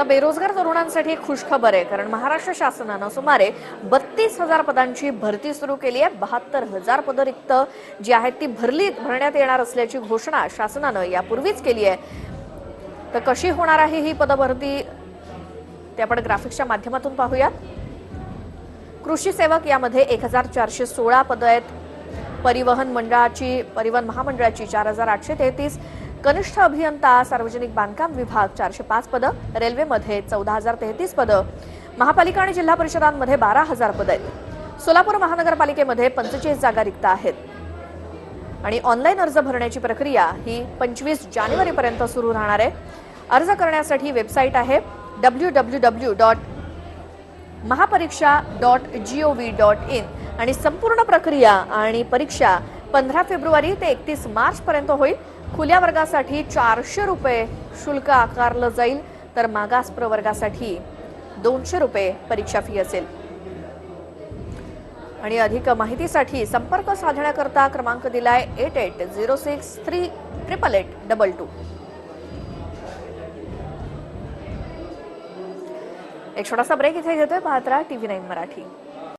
आता बेरोजगार तरुणांसाठी एक खुशखबर आहे कारण महाराष्ट्र शासनानं सुमारे बत्तीस हजार पदांची भरती सुरू केली आहे. बहात्तर हजार पदं रिक्त जी आहेत ती भरली भरण्यात येणार असल्याची घोषणा शासनानं यापूर्वीच केली आहे. तर कशी होणार आहे ही पदभरती ते आपण ग्राफिक्सच्या माध्यमातून पाहूयात. कृषी सेवक यामध्ये एक हजार चारशे सोळा पदं आहेत. परिवहन मंडळाची परिवहन महामंडळाची चार हजार आठशे तेहतीस. कनिष्ठ अभियंता सार्वजनिक बांधकाम विभाग चारशे पाच पदं रेल्वेमध्ये चौदा हजार तेहतीस पदं. महापालिका आणि जिल्हा परिषदांमध्ये बारा हजार पदं आहेत. सोलापूर महानगरपालिकेमध्ये पंचेचाळीस जागा रिक्त आहेत. आणि ऑनलाईन अर्ज भरण्याची प्रक्रिया ही पंचवीस जानेवारीपर्यंत सुरू राहणार आहे. अर्ज करण्यासाठी वेबसाईट आहे W W W dot Mahapariksha dot G O V dot in. आणि संपूर्ण प्रक्रिया आणि परीक्षा पंधरा फेब्रुवारी ते एकतीस मार्च पर्यंत होईल. खुल्या वर्गासाठी चारशे रुपये शुल्क आकारलं जाईल. तर मागास प्रवर्गासाठी दोनशे रुपये परीक्षा फी असेल. आणि अधिक माहितीसाठी संपर्क साधण्याकरता क्रमांक दिलाय eight eight zero six three triple eight double two. एक छोटासा ब्रेक इथे घेतोय. पाहत्रा टीव्ही नाईन मराठी.